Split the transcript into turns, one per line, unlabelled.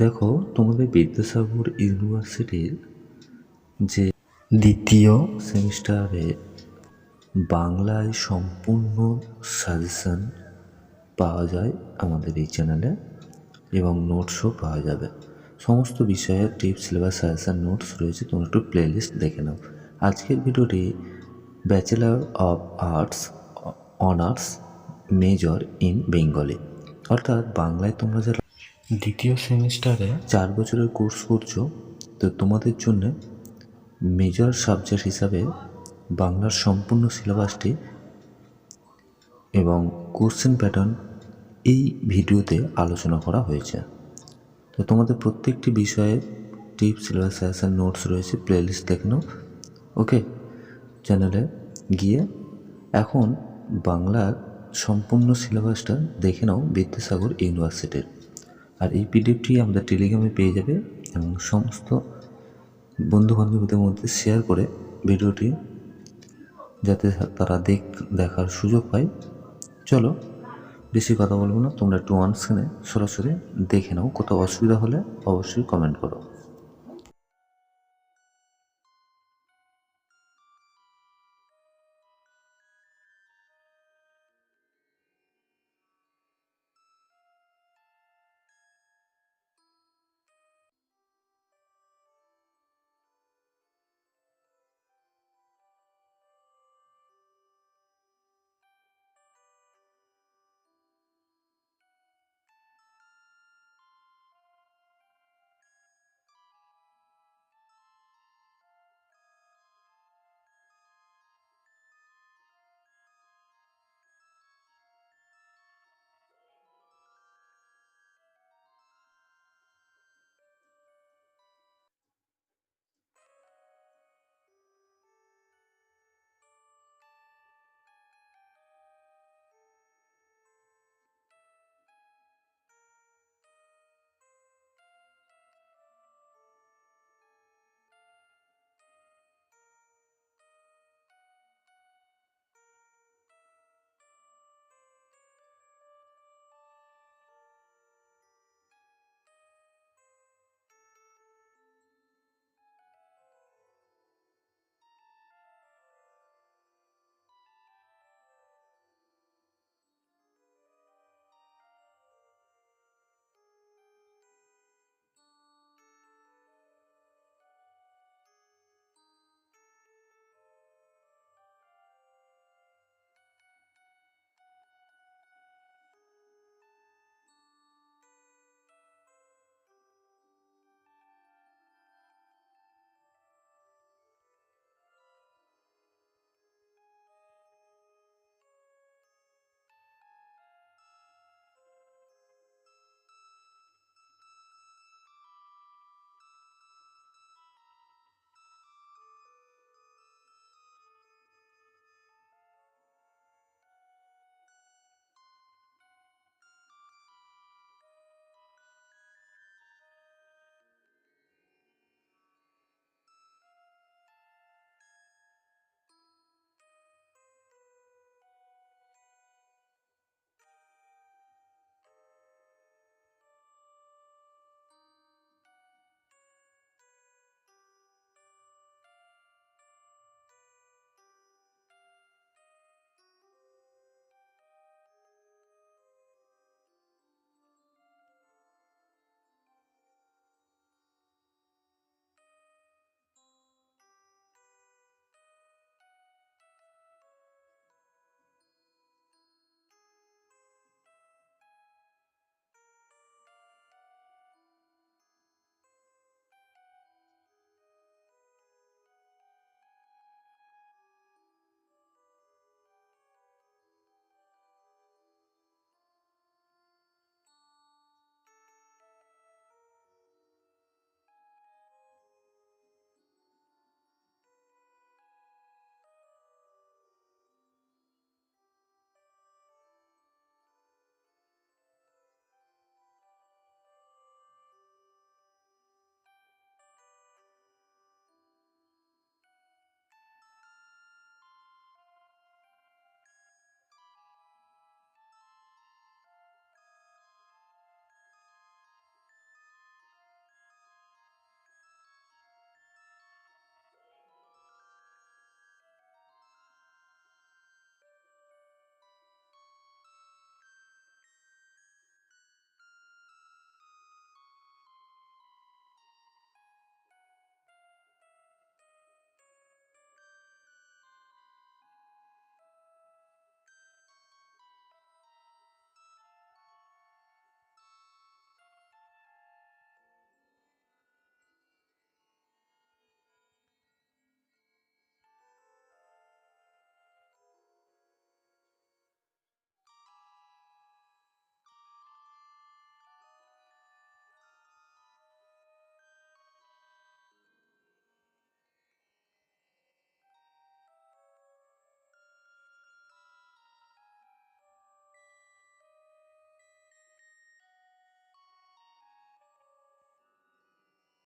দেখো, তোমাদের বিদ্যাসাগর ইউনিভার্সিটির যে দ্বিতীয় সেমিস্টারে বাংলায় সম্পূর্ণ সাজেশন পাওয়া যায় আমাদের এই চ্যানেলে এবং নোটসও পাওয়া যাবে। সমস্ত বিষয়ের টিপস, সিলেবাস, সাজেশন, নোটস রয়েছে, তোমরা একটু প্লেলিস্ট দেখে নাও। আজকের ভিডিওটি bachelor of arts honours major in Bengali. অর্থাৎ বাংলায় তোমরা যারা দ্বিতীয় সেমিস্টারে চার বছরের কোর্স করছ তো তোমাদের জন্য মেজর সাবজেক্ট হিসাবে বাংলার সম্পূর্ণ সিলেবাসটি এবং কোশ্চেন প্যাটার্ন এই ভিডিওতে আলোচনা করা হয়েছে। তো তোমাদের প্রত্যেকটি বিষয়ে টিপস সিলেবাস সাজেশন নোটস রয়েছে প্লেলিস্ট দেখে নাও। ওকে? চ্যানেলে গিয়ে এখন বাংলার সম্পূর্ণ সিলেবাসটা দেখে নাও বিদ্যাসাগর ইউনিভার্সিটির। আর এই পিডিএফটি আমাদের টেলিগ্রামে পেয়ে যাবে এবং সমস্ত বন্ধু বান্ধবীদের মধ্যে শেয়ার করে ভিডিওটি যাতে তারা দেখ, দেখার সুযোগ পায়। চলো, বেশি কথা বলব না, তোমরা একটু অন স্ক্রিনে সরাসরি দেখে নাও, কোথাও অসুবিধা হলে অবশ্যই কমেন্ট করো।